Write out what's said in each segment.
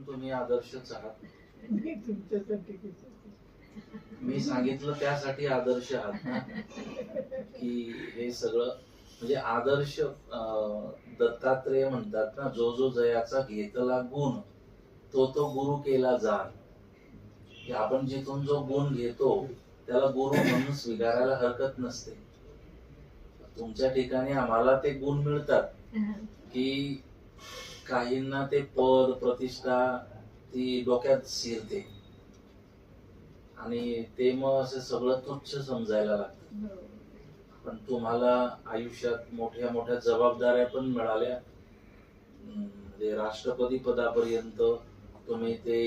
पण तुम्ही आदर्शच आहात. मी तुमच्यासाठी किती मी सांगितलं त्यासाठी आदर्श आहात ना? की हे सगळं म्हणजे आदर्श अं, दत्तात्रेय म्हणतात ना जो जो जयाचा घेतला गुण तो तो गुरु केला जाण. की आपण जिथून जो गुण घेतो त्याला गुरु म्हणून स्वीकारायला हरकत नसते. तुमच्या ठिकाणी आम्हाला ते गुण मिळतात. की काहींना ते पद प्रतिष्ठा ती डोक्यात शिरते. आणि ते मग असं सगळं तुच्छ समजायला लागतं. पण तुम्हाला आयुष्यात मोठ्या मोठ्या जबाबदाऱ्या पण मिळाल्या. म्हणजे राष्ट्रपती पदापर्यंत तुम्ही ते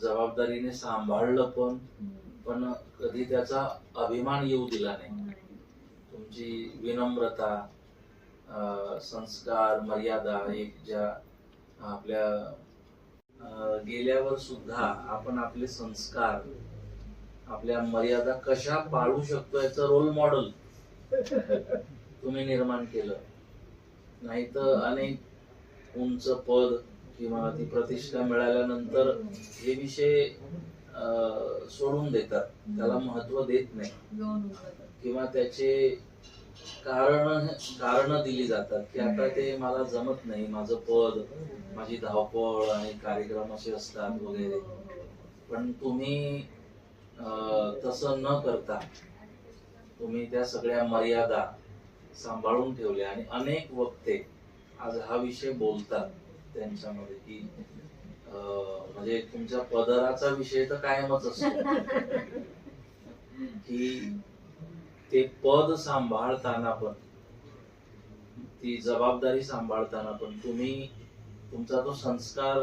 जबाबदारीने सांभाळलं पण पण कधी त्याचा अभिमान येऊ दिला नाही. तुमची विनम्रता संस्कार मर्यादा एक ज्या आपल्या गेल्यावर सुद्धा आपण आपले संस्कार आपल्या मर्यादा कशा पाळू शकतो याचं रोल मॉडेल तुम्ही निर्माण केलं. नाही तर अनेक उंच पद किंवा ती प्रतिष्ठा मिळाल्यानंतर हे विषय सोडून देतात. त्याला महत्त्व देत नाही. किंवा त्याचे कारण कारण दिली जातात की आता ते मला जमत नाही माझं पद माझी धावपळ आणि कार्यक्रम असे असतात वगैरे. पण तुम्ही तसं न करता तुम्ही त्या सगळ्या मर्यादा सांभाळून ठेवल्या आणि अनेक वक्ते आज हा विषय बोलतात त्यांच्यामध्ये की म्हणजे तुमच्या पदराचा विषय तर कायमच असतो. की ते पद सांभाळताना पण ती जबाबदारी सांभाळताना पण तुम्ही तुमचा तो संस्कार